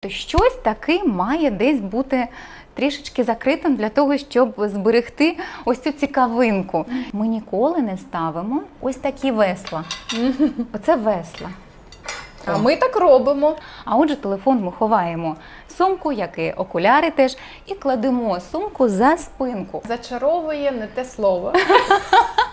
То щось таки має десь бути трішечки закритим для того, щоб зберегти ось цю цікавинку. Ми ніколи не ставимо ось такі весла. Оце весла. А ми так робимо. А отже, телефон ми ховаємо сумку, як і окуляри теж, і кладемо сумку за спинку. Зачаровує не те слово.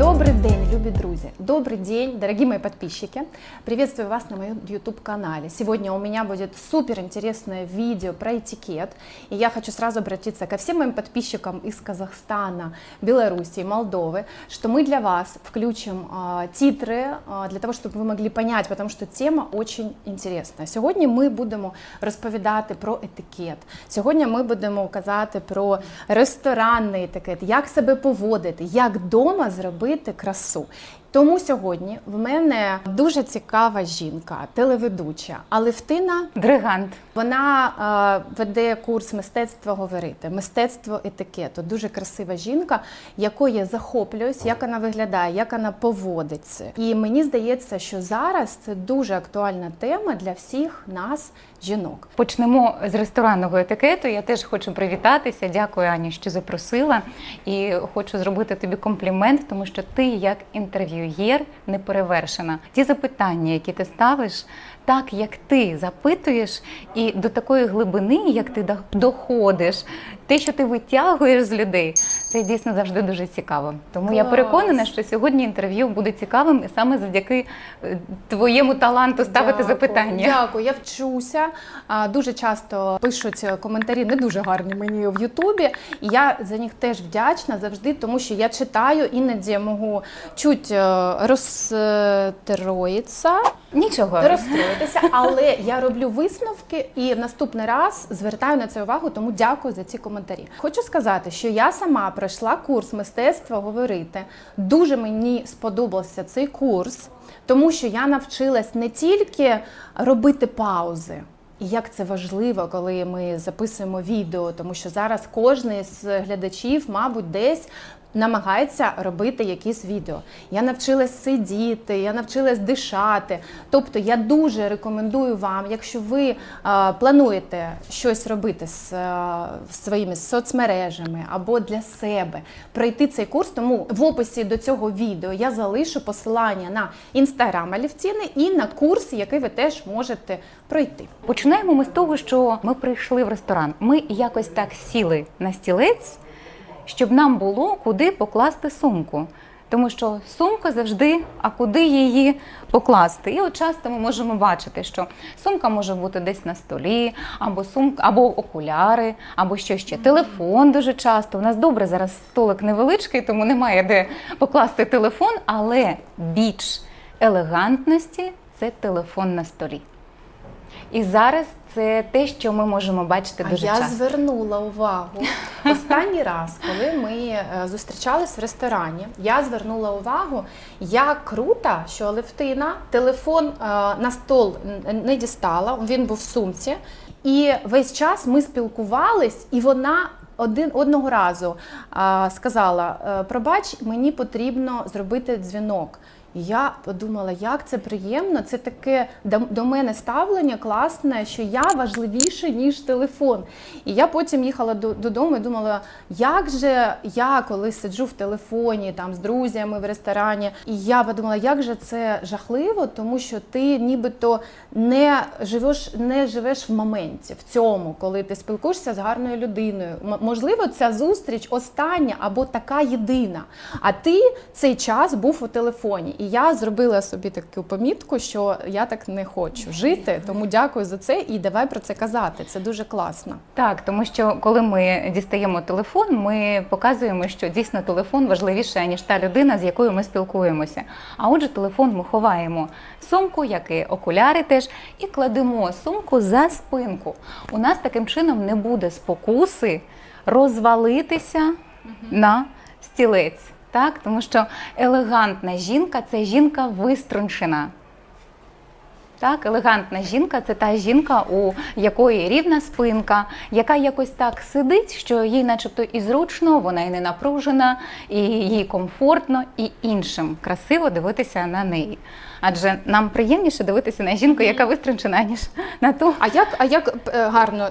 Добрый день, любі друзі! Добрый день, дорогие мои подписчики! Приветствую вас на моем YouTube-канале. Сегодня у меня будет супер интересное видео про этикет. И я хочу сразу обратиться ко всем моим подписчикам из Казахстана, Беларуси, Молдовы, что мы для вас включим а, титры а, для того, чтобы вы могли понять, потому что тема очень интересна. Сьогодні ми будемо розповідати про етикет. Сьогодні ми будемо казати про ресторанний етикет, як себе поводити, як вдома зробити красу. Тому сьогодні в мене дуже цікава жінка, телеведуча Алевтина. Дригант. Вона е, веде курс мистецтва говорити, мистецтво етикету. Дуже красива жінка, якою я захоплююсь, як вона виглядає, як вона поводиться. І мені здається, що зараз це дуже актуальна тема для всіх нас, жінок. Почнемо з ресторанного етикету. Я теж хочу привітатися. Дякую, Ані, що запросила. І хочу зробити тобі комплімент, тому що ти, як інтерв'юєр, не перевершена. Ті запитання, які ти ставиш, так як ти запитуєш, і до такої глибини, як ти доходиш, те, що ти витягуєш з людей, це дійсно завжди дуже цікаво. Тому я переконана, що сьогодні інтерв'ю буде цікавим і саме завдяки е, твоєму таланту ставити Дякую, запитання. Дякую, я вчуся. Дуже часто пишуть коментарі, не дуже гарні мені в Ютубі. І я за них теж вдячна завжди, тому що я читаю, іноді я можу чуть е, розстроїтися. Нічого. Розстроїтися, але я роблю висновки і в наступний раз звертаю на це увагу, тому дякую за ці коментарі. Хочу сказати, що я сама пройшла курс мистецтва говорити. Дуже мені сподобався цей курс, тому що я навчилась не тільки робити паузи. І як це важливо, коли ми записуємо відео, тому що зараз кожен з глядачів, мабуть, десь намагається робити якісь відео. Я навчилась сидіти, я навчилась дишати. Тобто я дуже рекомендую вам, якщо ви е, плануєте щось робити з е, своїми соцмережами або для себе, пройти цей курс. Тому в описі до цього відео я залишу посилання на інстаграм Алівтіни і на курс, який ви теж можете пройти. Починаємо ми з того, що ми прийшли в ресторан. Ми якось так сіли на стілець, щоб нам було куди покласти сумку. Тому що сумка завжди, а куди її покласти? І от часто ми можемо бачити, що сумка може бути десь на столі, або сумка, або окуляри, або що ще. Телефон дуже часто. У нас добре зараз столик невеличкий, тому немає де покласти телефон, але біч елегантності це телефон на столі. І зараз це те, що ми можемо бачити А дуже я часто. звернула увагу. Останній раз, коли ми е, зустрічались в ресторані, я звернула увагу, як круто, що Левтина телефон е, на стол не дістала, він був в сумці. І весь час ми спілкувались, і вона. Один одного разу а, сказала: «Е, пробач, мені потрібно зробити дзвінок. Я подумала, як це приємно. Це таке до мене ставлення класне, що я важливіше, ніж телефон. І я потім їхала додому і думала, як же я коли сиджу в телефоні там з друзями в ресторані, і я подумала, як же це жахливо, тому що ти нібито не живеш, не живеш в моменті, в цьому, коли ти спілкуєшся з гарною людиною. Можливо, ця зустріч остання або така єдина. А ти цей час був у телефоні. І я зробила собі таку помітку, що я так не хочу жити. Тому дякую за це і давай про це казати. Це дуже класно. Так, тому що коли ми дістаємо телефон, ми показуємо, що дійсно телефон важливіше, ніж та людина, з якою ми спілкуємося. А отже, телефон ми ховаємо сумку, як і окуляри теж, і кладемо сумку за спинку. У нас таким чином не буде спокуси розвалитися на стілець. Так, тому що елегантна жінка це жінка виструнчена. Так, елегантна жінка це та жінка, у якої рівна спинка, яка якось так сидить, що їй, начебто, і зручно, вона і не напружена, і їй комфортно, і іншим красиво дивитися на неї. Адже нам приємніше дивитися на жінку, яка виструнчена, ніж на ту, А як, а як е, гарно,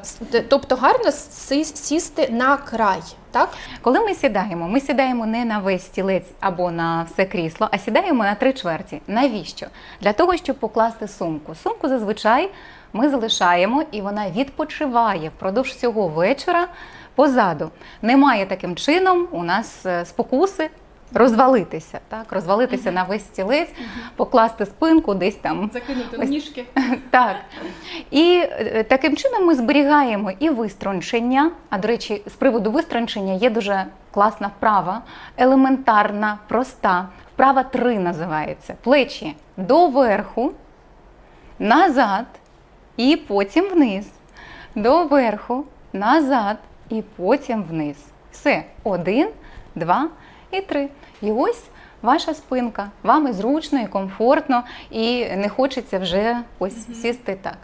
тобто гарно сісти на край, так? Коли ми сідаємо, ми сідаємо не на весь стілець або на все крісло, а сідаємо на три чверті. Навіщо? Для того, щоб покласти сумку. Сумку зазвичай ми залишаємо і вона відпочиває впродовж всього вечора позаду. Немає таким чином у нас е, спокуси. Розвалитися, так, розвалитися на весь стілець, покласти спинку десь там Закинути Ось. ніжки. так. І е, таким чином ми зберігаємо і виструнчення. А до речі, з приводу виструнчення є дуже класна вправа, елементарна, проста. Вправа 3 називається. Плечі доверху, назад і потім вниз. Доверху, назад і потім вниз. Все. Один, два і три. І ось ваша спинка. Вам і зручно, і комфортно, і не хочеться вже ось сісти так.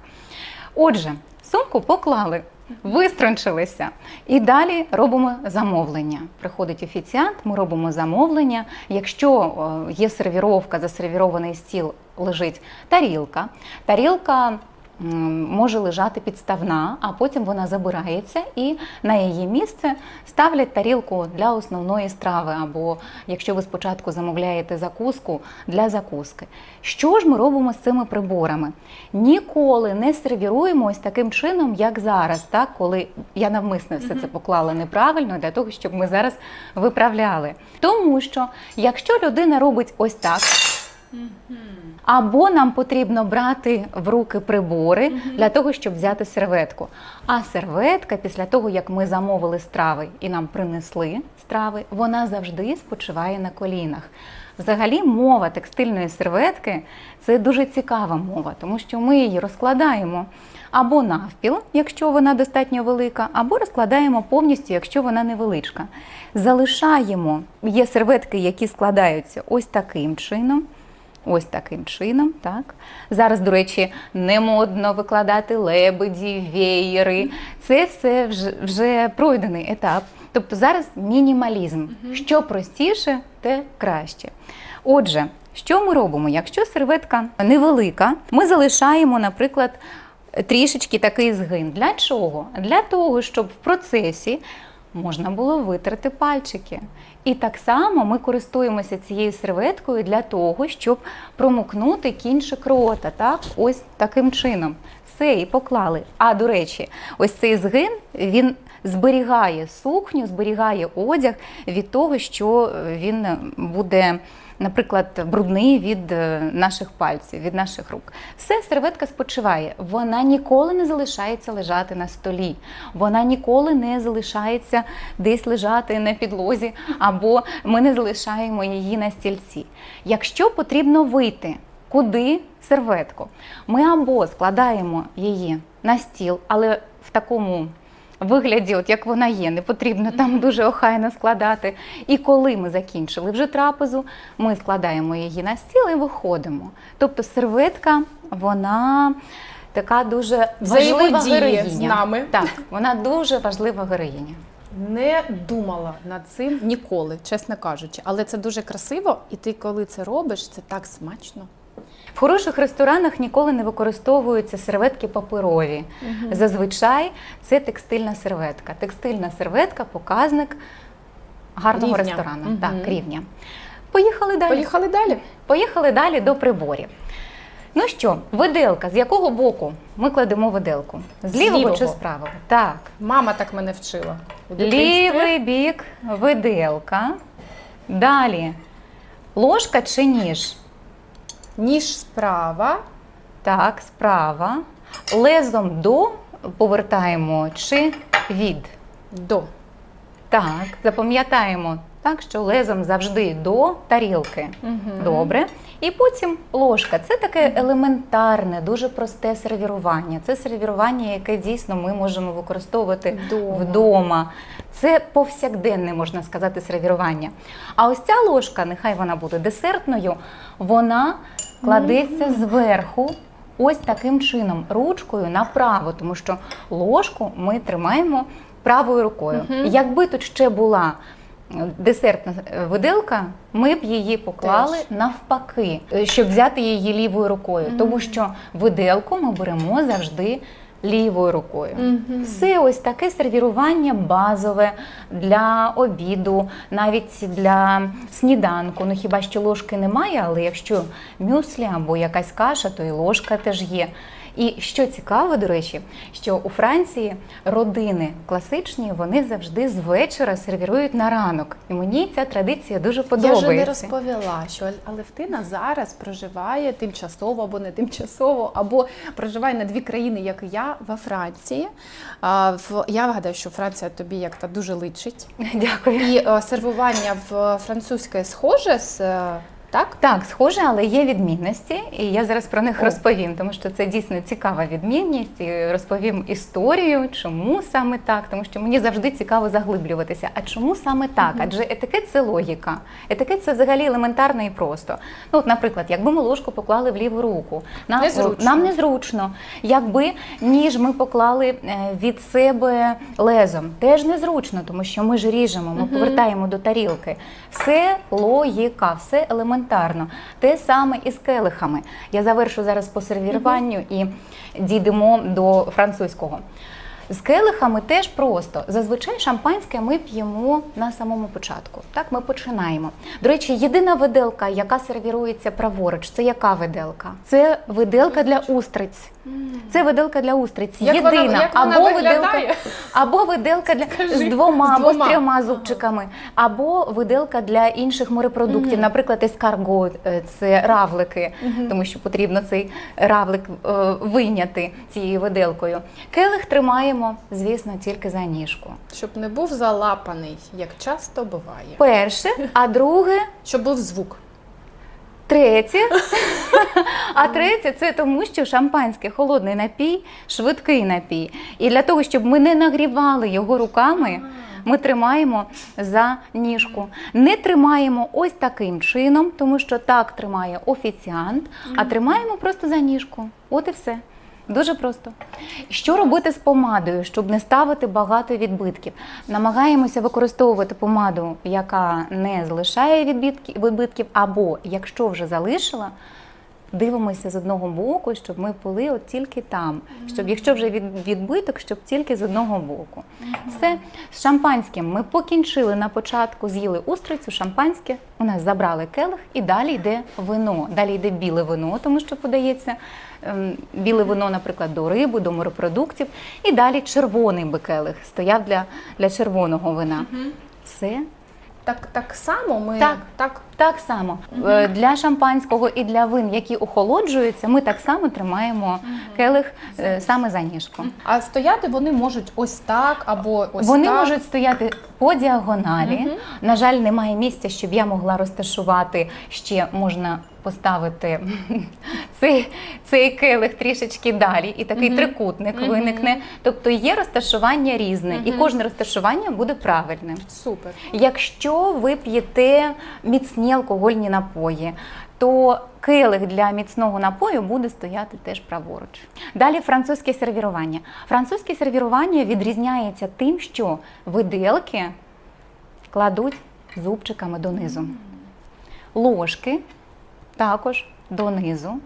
Отже, сумку поклали, виструнчилися. І далі робимо замовлення. Приходить офіціант, ми робимо замовлення. Якщо е, є сервіровка, засервірований стіл лежить тарілка. Тарілка може лежати підставна, а потім вона забирається і на її місце ставлять тарілку для основної страви, або якщо ви спочатку замовляєте закуску для закуски. Що ж ми робимо з цими приборами? Ніколи не сервіруємо ось таким чином, як зараз, так коли я навмисно все це поклала неправильно для того, щоб ми зараз виправляли. Тому що якщо людина робить ось так. Або нам потрібно брати в руки прибори для того, щоб взяти серветку. А серветка, після того, як ми замовили страви і нам принесли страви, вона завжди спочиває на колінах. Взагалі, мова текстильної серветки це дуже цікава мова, тому що ми її розкладаємо або навпіл, якщо вона достатньо велика, або розкладаємо повністю, якщо вона невеличка. Залишаємо є серветки, які складаються ось таким чином. Ось таким чином, так. Зараз, до речі, не модно викладати лебеді, веєри. Це все вже, вже пройдений етап. Тобто зараз мінімалізм. Що простіше, те краще. Отже, що ми робимо? Якщо серветка невелика, ми залишаємо, наприклад, трішечки такий згин. Для чого? Для того, щоб в процесі можна було витерти пальчики. І так само ми користуємося цією серветкою для того, щоб промокнути кінчик рота. Так? Ось таким чином. Все, і поклали. А до речі, ось цей згин він зберігає сукню, зберігає одяг від того, що він буде. Наприклад, брудний від е, наших пальців, від наших рук. Все серветка спочиває. Вона ніколи не залишається лежати на столі. Вона ніколи не залишається десь лежати на підлозі, або ми не залишаємо її на стільці. Якщо потрібно вийти, куди серветку, ми або складаємо її на стіл, але в такому вигляді, от як вона є, не потрібно там дуже охайно складати. І коли ми закінчили вже трапезу, ми складаємо її на стіл і виходимо. Тобто серветка, вона така дуже важлива героїня. з нами. Так, вона дуже важлива героїня. Не думала над цим ніколи, чесно кажучи. Але це дуже красиво, і ти, коли це робиш, це так смачно. В хороших ресторанах ніколи не використовуються серветки паперові. Зазвичай це текстильна серветка. Текстильна серветка показник гарного Рівня. ресторану. Мгм. Так, рівня. Поїхали далі. Поїхали далі. Поїхали далі до приборів. Ну що, виделка, з якого боку ми кладемо виделку? З З лівого, чи з правого? Так. Мама так мене вчила. Лівий бік виделка. Далі ложка чи ніж? Ніж справа, Так, справа. Лезом до повертаємо чи від. до. Так, запам'ятаємо так, що лезом завжди до тарілки. Добре. І потім ложка. Це таке елементарне, дуже просте сервірування. Це сервірування, яке дійсно ми можемо використовувати Вдома. вдома. Це повсякденне, можна сказати, сервірування. А ось ця ложка, нехай вона буде десертною, вона кладеться зверху ось таким чином, ручкою направо, тому що ложку ми тримаємо правою рукою. Якби тут ще була е, десертна е, виделка, ми б її поклали Теж. навпаки, е, щоб взяти її лівою рукою, тому що виделку ми беремо завжди лівою рукою. Мгм. Все ось таке сервірування базове для обіду, навіть для сніданку. Ну хіба що ложки немає, але якщо мюслі або якась каша, то і ложка теж є. І що цікаво, до речі, що у Франції родини класичні вони завжди з вечора сервірують на ранок. І мені ця традиція дуже Я вже подобається. не розповіла, що Алевтина зараз проживає тимчасово або не тимчасово, або проживає на дві країни, як і я, во Франції. Я вгадаю, що Франція тобі як то дуже личить. Дякую. І е, сервування в французьке схоже з е, так? Так, схоже, але є відмінності, і я зараз про них О. розповім, тому що це дійсно цікава відмінність. І розповім історію, чому саме так, тому що мені завжди цікаво заглиблюватися. А чому саме так? Адже етикет це логіка. Етикет це взагалі елементарно і просто. Ну, от, наприклад, якби ми ложку поклали в ліву руку, нам Незручно. нам незручно. Якби ніж ми поклали е, від себе лезом, теж незручно, тому що ми ж ріжемо, ми повертаємо до тарілки. Все логіка, все елементарно. Те саме і з келихами. Я завершу зараз по сервіруванню і дійдемо до французького. З келихами теж просто. Зазвичай шампанське ми п'ємо на самому початку. Так, ми починаємо. До речі, єдина виделка, яка сервірується праворуч, це яка виделка? Це виделка для устриць. Це виделка для устриць. Як вона- Єдина. як вона або виглядає? виделка, або виделка для Скажи. з двома, З або з трьома зубчиками, або виделка для інших морепродуктів, Мгм. наприклад, ескарго, е, це равлики, тому що потрібно цей равлик е, вийняти цією виделкою. Келих тримаємо, звісно, тільки за ніжку. Щоб не був залапаний, як часто буває. Перше, а друге Щоб був звук. Третє, а третє це тому, що шампанське холодний напій, швидкий напій. І для того, щоб ми не нагрівали його руками, ми тримаємо за ніжку. Не тримаємо ось таким чином, тому що так тримає офіціант, а тримаємо просто за ніжку. От і все. Дуже просто. Що робити з помадою, щоб не ставити багато відбитків? Намагаємося використовувати помаду, яка не залишає відбитків, або якщо вже залишила, дивимося з одного боку, щоб ми пили от тільки там. Щоб якщо вже від, відбиток, щоб тільки з одного боку. Все з шампанським ми покінчили на початку, з'їли устрицю, шампанське. У нас забрали келих, і далі йде вино. Далі йде біле вино, тому що подається ем, біле вино, наприклад, до риби, до морепродуктів. І далі червоний би келих стояв для, для червоного вина. Все Так, так само ми Так. так так само Е, для шампанського і для вин, які охолоджуються, ми так само тримаємо келих е, саме за ніжку. А стояти вони можуть ось так або ось Вони так. можуть стояти по діагоналі. На жаль, немає місця, щоб я могла розташувати. Ще можна поставити цей, цей келих трішечки далі, і такий Мгм. трикутник Мгм. виникне. Тобто є розташування різне, і кожне розташування буде правильним. Супер. Якщо ви п'єте міцні алкогольні напої, то келих для міцного напою буде стояти теж праворуч. Далі французьке сервірування. Французьке сервірування відрізняється тим, що виделки кладуть зубчиками донизу. Ложки також донизу,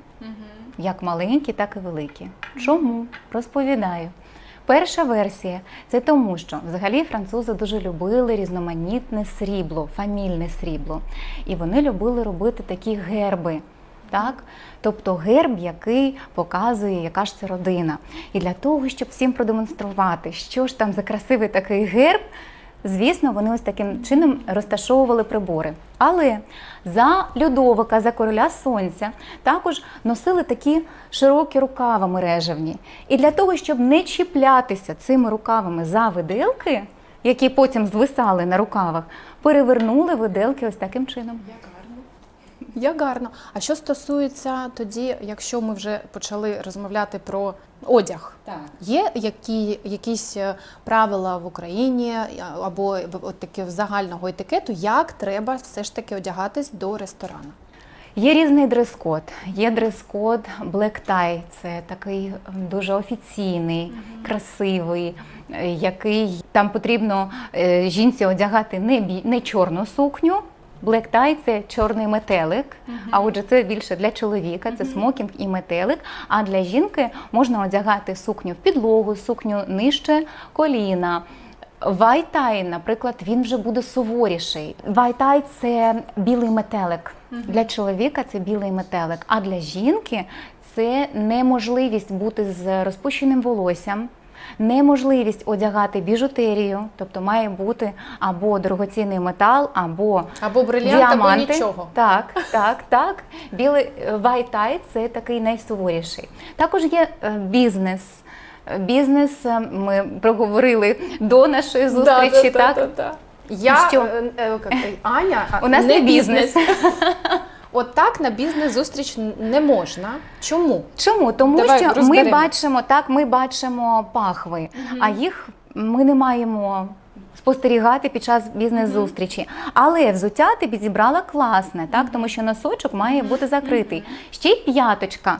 як маленькі, так і великі. Чому? Розповідаю. Перша версія це тому, що взагалі французи дуже любили різноманітне срібло, фамільне срібло. І вони любили робити такі герби. Так? Тобто герб, який показує, яка ж це родина. І для того, щоб всім продемонструвати, що ж там за красивий такий герб, Звісно, вони ось таким чином розташовували прибори. Але за Людовика, за короля сонця, також носили такі широкі рукава мережевні. І для того, щоб не чіплятися цими рукавами за виделки, які потім звисали на рукавах, перевернули виделки ось таким чином. Як гарно. А що стосується тоді, якщо ми вже почали розмовляти про одяг? Так. Є які, якісь е, правила в Україні е, або от таке загального етикету, як треба все ж таки одягатись до ресторану? Є різний дрес-код. Є дрес-код Black Tie, це такий дуже офіційний, красивий, е, який там потрібно жінці одягати не, бі- не чорну сукню. Black tie – це чорний метелик, а отже, це більше для чоловіка, це смокінг і метелик. А для жінки можна одягати сукню в підлогу, сукню нижче коліна. Вайтай, наприклад, він вже буде суворіший. Вайтай це білий метелик. Для чоловіка це білий метелик, а для жінки це неможливість бути з розпущеним волоссям. Неможливість одягати біжутерію, тобто має бути або дорогоцінний метал, або Або брилянт, або нічого. Так, так, так. Білий вайтай це такий найсуворіший. Також є е, бізнес. Е, Бізнес е, ми проговорили до нашої зустрічі. так Я Що? е, е, як це, Аня, у нас не бізнес. От так на бізнес зустріч не можна. Чому? Чому? Тому Давай що ми бачимо так, ми бачимо пахви, а їх ми не маємо. Спостерігати під час бізнес-зустрічі. Але взуття ти підібрала класне, так? тому що носочок має бути закритий. Ще й п'яточка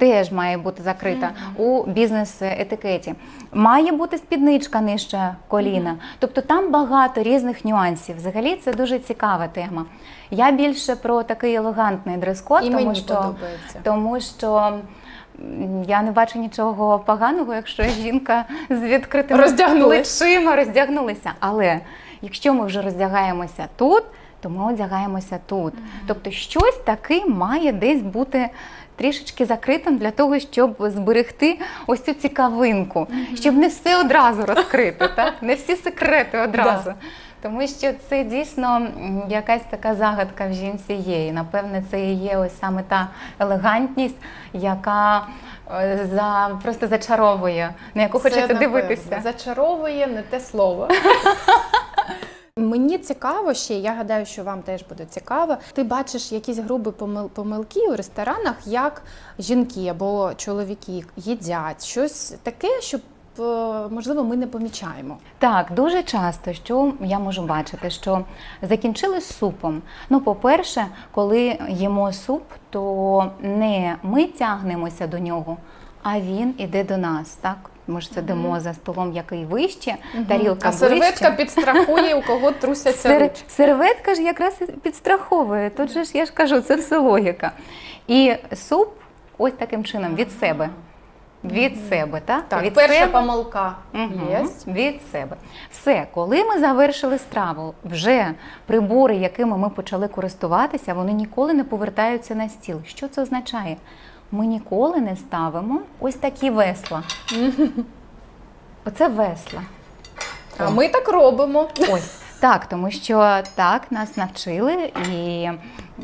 теж має бути закрита у бізнес-етикеті. Має бути спідничка нижче коліна. Тобто там багато різних нюансів. Взагалі це дуже цікава тема. Я більше про такий елегантний дрес-код, тому що подобається. тому що я не бачу нічого поганого, якщо жінка з відкритими плечима роздягнулася. Але якщо ми вже роздягаємося тут, то ми одягаємося тут. Тобто щось таке має десь бути. Трішечки закритим для того, щоб зберегти ось цю цікавинку, щоб не все одразу розкрити, так? не всі секрети одразу. Тому що це дійсно якась така загадка в жінці є. І напевне це і є ось саме та елегантність, яка е, за просто зачаровує, на яку Це, хочеться напевно, дивитися. Зачаровує не те слово. Мені цікаво ще, я гадаю, що вам теж буде цікаво. Ти бачиш якісь грубі помил- помилки у ресторанах, як жінки або чоловіки їдять щось таке, що можливо ми не помічаємо. Так, дуже часто, що я можу бачити, що закінчили з супом. Ну, по-перше, коли їмо суп, то не ми тягнемося до нього, а він іде до нас. Так, ми ж сидимо за столом, який вище, тарілка а серветка ближче. підстрахує, у кого трусяться Сер... ручки. Серветка ж якраз підстраховує. Тут же ж я ж кажу, це все логіка. І суп ось таким чином від себе. Від себе, так? Так, від перша себе. помилка Мгм, є. Від себе. Все, коли ми завершили страву, вже прибори, якими ми почали користуватися, вони ніколи не повертаються на стіл. Що це означає? Ми ніколи не ставимо ось такі весла. Оце весла. А ми так робимо. Ось так, тому що так нас навчили, і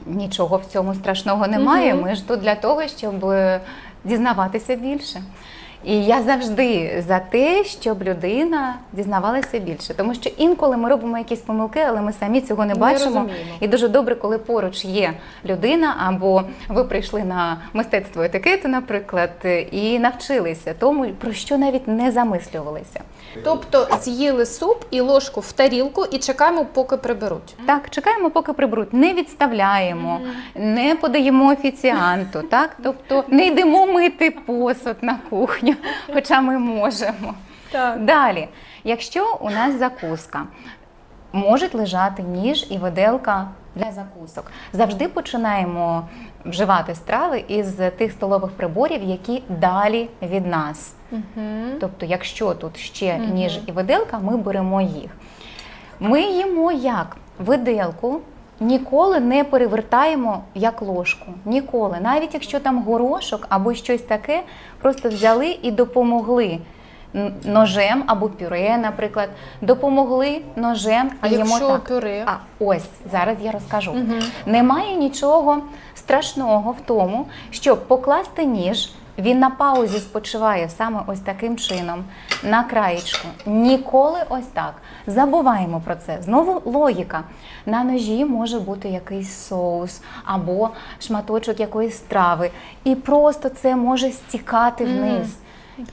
нічого в цьому страшного немає. Мгм. Ми ж тут для того, щоб дізнаватися більше. І я завжди за те, щоб людина дізнавалася більше, тому що інколи ми робимо якісь помилки, але ми самі цього не бачимо. розуміємо. І дуже добре, коли поруч є людина, або ви прийшли на мистецтво етикету, наприклад, і навчилися тому, про що навіть не замислювалися. Тобто з'їли суп і ложку в тарілку і чекаємо, поки приберуть. Так, чекаємо, поки приберуть, не відставляємо, не подаємо офіціанту, так? Тобто не йдемо мити посуд на кухню, хоча ми можемо. Так. Далі, якщо у нас закуска, можуть лежати ніж і виделка для закусок. Завжди починаємо вживати страви із тих столових приборів, які далі від нас. Тобто, якщо тут ще Мгм. ніж і виделка, ми беремо їх. Ми їмо як виделку. Ніколи не перевертаємо як ложку. Ніколи. Навіть якщо там горошок або щось таке, просто взяли і допомогли ножем або пюре, наприклад, допомогли ножем А і їмо якщо так. пюре? А ось зараз я розкажу. Мгм. Немає нічого страшного в тому, щоб покласти ніж. Він на паузі спочиває саме ось таким чином на краєчку. Ніколи ось так. Забуваємо про це. Знову логіка. На ножі може бути якийсь соус або шматочок якоїсь страви, і просто це може стікати вниз.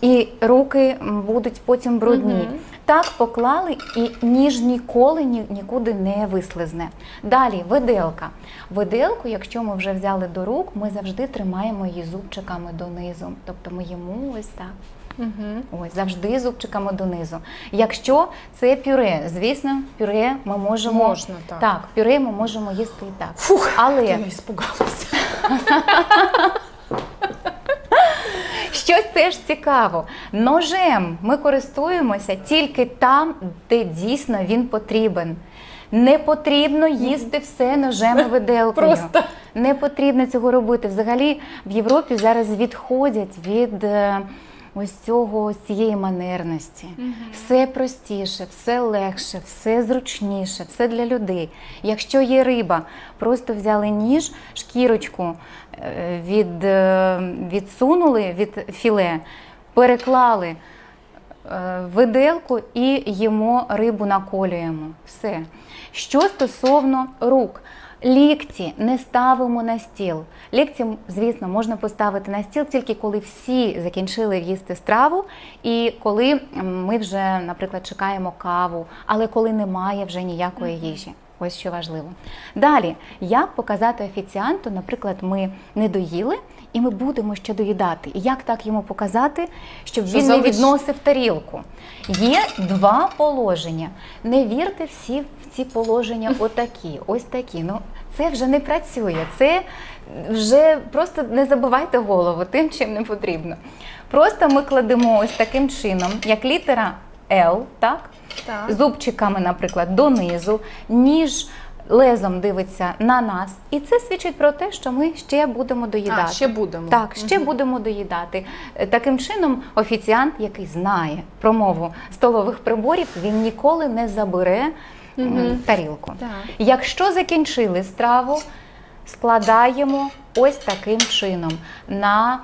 І руки будуть потім брудні. Мгм. Так поклали і ніж ніколи ні, нікуди не вислизне. Далі виделка. Виделку, якщо ми вже взяли до рук, ми завжди тримаємо її зубчиками донизу. Тобто ми їмо ось так. Угу. Ось завжди зубчиками донизу. Якщо це пюре, звісно, пюре ми можемо Можна, так. так, пюре ми можемо їсти і так. Фух, Але я іспугалася. Щось теж цікаво. Ножем ми користуємося тільки там, де дійсно він потрібен. Не потрібно їсти все ножем і виделкою. Просто. Не потрібно цього робити. Взагалі в Європі зараз відходять від е, ось цього ось цієї манерності. Все простіше, все легше, все зручніше, все для людей. Якщо є риба, просто взяли ніж, шкірочку від, е, відсунули від філе, переклали е, виделку і їмо рибу наколюємо. Все. Що стосовно рук. Лікті не ставимо на стіл. Лікті, звісно, можна поставити на стіл тільки коли всі закінчили їсти страву, і коли ми вже, наприклад, чекаємо каву, але коли немає вже ніякої їжі. Ось що важливо. Далі, як показати офіціанту, наприклад, ми не доїли, і ми будемо ще доїдати. І як так йому показати, щоб він не відносив тарілку? Є два положення. Не вірте всі в ці положення отакі, ось такі. Ну це вже не працює. Це вже просто не забивайте голову тим, чим не потрібно. Просто ми кладемо ось таким чином, як літера L, так? Так. зубчиками, наприклад, донизу, ніж лезом дивиться на нас. І це свідчить про те, що ми ще будемо доїдати. А, ще будемо. Так, ще будемо доїдати. Е, Таким чином, офіціант, який знає про мову столових приборів, він ніколи не забере м, тарілку. Так. Якщо закінчили страву, складаємо ось таким чином на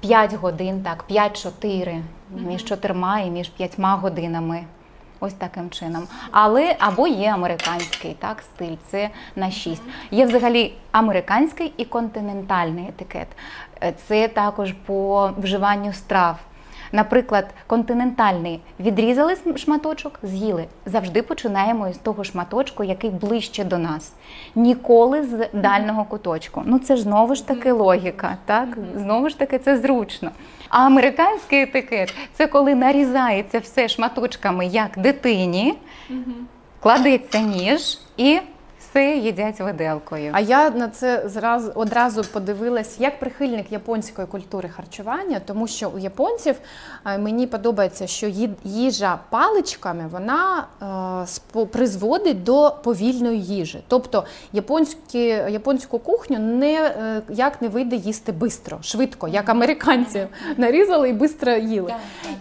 5 годин, так, 5-4, між 4 і між 5 годинами. Ось таким чином. Але або є американський так, стиль, це на 6. Є взагалі американський і континентальний етикет. Е, Це також по вживанню страв. Наприклад, континентальний відрізали шматочок, з'їли. Завжди починаємо із того шматочку, який ближче до нас. Ніколи з дальнього куточку. Ну це ж знову ж таки логіка, так? Знову ж таки, це зручно. А американський етикет це коли нарізається все шматочками, як дитині, кладеться ніж і все їдять виделкою. А я на це зразу одразу подивилась як прихильник японської культури харчування, тому що у японців е, мені подобається, що їжа паличками вона е, призводить до повільної їжі. Тобто японські, японську кухню не е, як не вийде їсти бистро, швидко, як американці нарізали і бистро їли.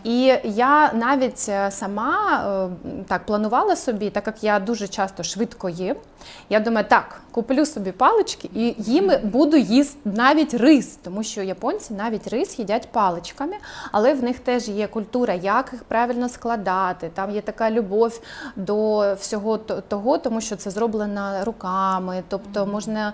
І я навіть сама так планувала собі, так як я дуже часто швидко їм. Я думаю, так, куплю собі палички і їм буду їсти навіть рис, тому що японці навіть рис їдять паличками, але в них теж є культура, як їх правильно складати. Там є така любов до всього того, тому що це зроблено руками, тобто можна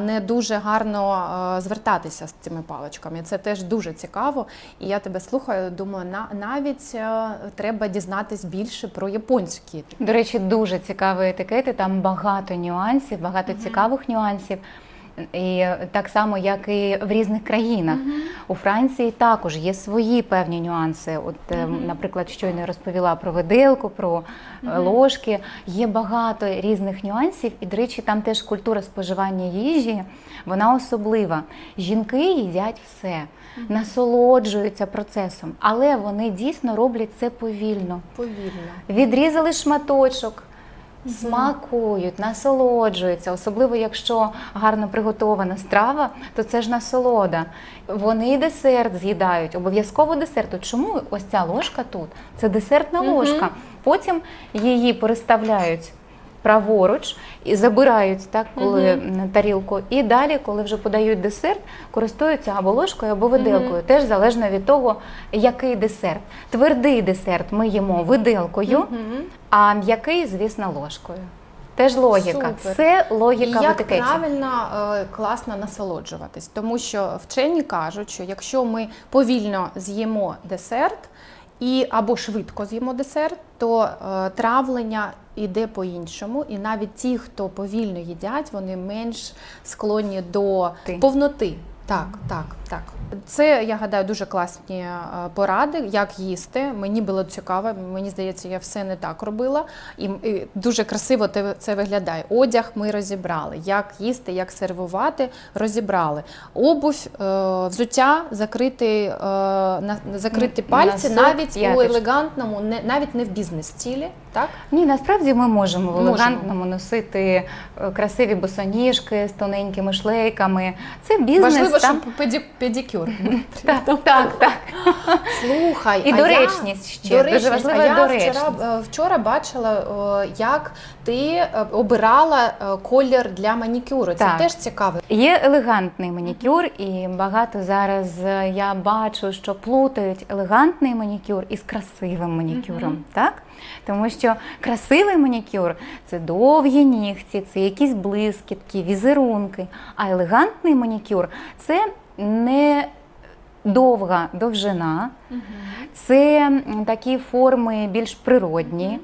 не дуже гарно звертатися з цими паличками. Це теж дуже цікаво. І я тебе слухаю, думаю, на навіть е, треба дізнатись більше про японські. До речі, дуже цікаві етикети, там багато нюансів, багато цікавих нюансів. І так само, як і в різних країнах. У Франції також є свої певні нюанси. От, е, наприклад, щойно я розповіла про виделку, про е, ложки. Є багато різних нюансів, і, до речі, там теж культура споживання їжі, вона особлива. Жінки їдять все, насолоджуються процесом, але вони дійсно роблять це повільно. Повільно. Відрізали шматочок, смакують, насолоджуються, особливо якщо гарно приготована страва, то це ж насолода. Вони і десерт з'їдають, обов'язково десерт. От Чому ось ця ложка тут? Це десертна ложка. Потім її переставляють. Праворуч і забирають так, коли на тарілку. І далі, коли вже подають десерт, користуються або ложкою, або виделкою. Теж залежно від того, який десерт. Твердий десерт ми їмо виделкою, а м'який, звісно, ложкою. Теж логіка. Супер. Це логіка І в як етикеті. правильно е, класно насолоджуватись, тому що вчені кажуть, що якщо ми повільно з'їмо десерт і або швидко з'їмо десерт, то е, травлення йде по-іншому. І навіть ті, хто повільно їдять, вони менш склонні до Ти. повноти. Так, так, так. Це я гадаю дуже класні е, поради, як їсти. Мені було цікаво. Мені здається, я все не так робила, і, дуже красиво це виглядає. Одяг ми розібрали, як їсти, як сервувати, розібрали. Обувь, е, взуття, закрити, е, закрити пальці, навіть у елегантному, навіть не в бізнес-стілі. Так Ні, насправді ми можемо в елегантному носити е, красиві босоніжки з тоненькими шлейками. Це бізнес. важливо, там... щоб педикюр. Так, так, так. Слухай, І доречність ще, дуже важлива а я. Вчора, е, вчора бачила, як ти е, обирала колір для манікюру. Це теж цікаво. Є елегантний манікюр, і багато зараз я бачу, що плутають елегантний манікюр із красивим манікюром. Так? Тому що красивий манікюр це довгі нігті, це якісь блискітки, візерунки. А елегантний манікюр це не довга довжина, це такі форми більш природні.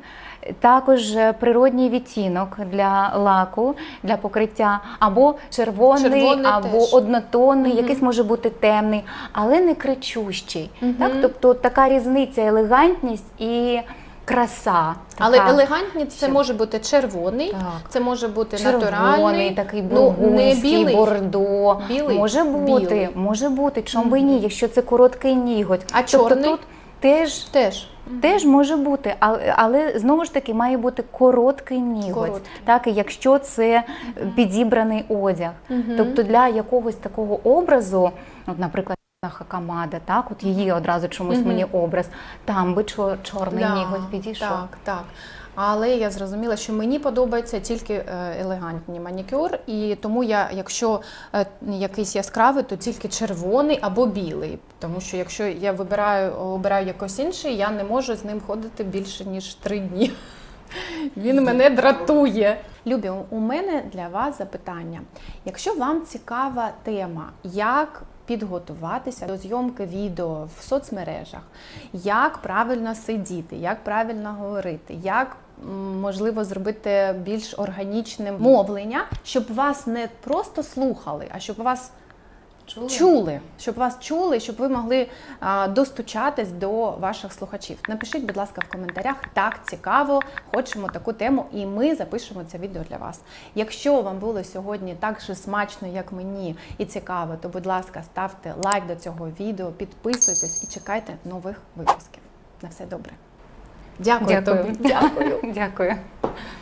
Також природній відтінок для лаку, для покриття, або червоний, Червоний або теж. однотонний, Мгм. якийсь може бути темний, але не кричущий. Мгм. Так? Тобто така різниця, елегантність і краса. Але така. елегантні це Що? може бути червоний, Так. це може бути Червоний, натуральний, такий ну, не бургундський, білий. бордо. Білий? Може бути, Білий. може бути, чому би ні, якщо це короткий ніготь. А тобто чорний? тут теж Теж. Теж може бути, але, але знову ж таки має бути короткий ніготь, Короткий. так якщо це підібраний одяг. Мгм. Тобто для якогось такого образу, от, наприклад, на Хакамада, так, от її одразу чомусь Мгм. мені образ, там би чор, чорний Да, ніготь підійшов. Так, так. Але я зрозуміла, що мені подобається тільки е, елегантний манікюр, і тому я, якщо е, якийсь яскравий, то тільки червоний або білий. Тому що якщо я вибираю обираю якось інший, я не можу з ним ходити більше ніж три дні. Він мене дратує. Любі, у мене для вас запитання. Якщо вам цікава тема, як підготуватися до зйомки відео в соцмережах, як правильно сидіти, як правильно говорити, як можливо зробити більш органічним мовлення, щоб вас не просто слухали, а щоб вас чули, щоб вас чули, щоб ви могли а, достучатись до ваших слухачів. Напишіть, будь ласка, в коментарях. Так цікаво, хочемо таку тему, і ми запишемо це відео для вас. Якщо вам було сьогодні так же смачно, як мені, і цікаво, то будь ласка, ставте лайк до цього відео, підписуйтесь і чекайте нових випусків. На все добре. Дякую, Дякую. тобі. Дякую. Дякую.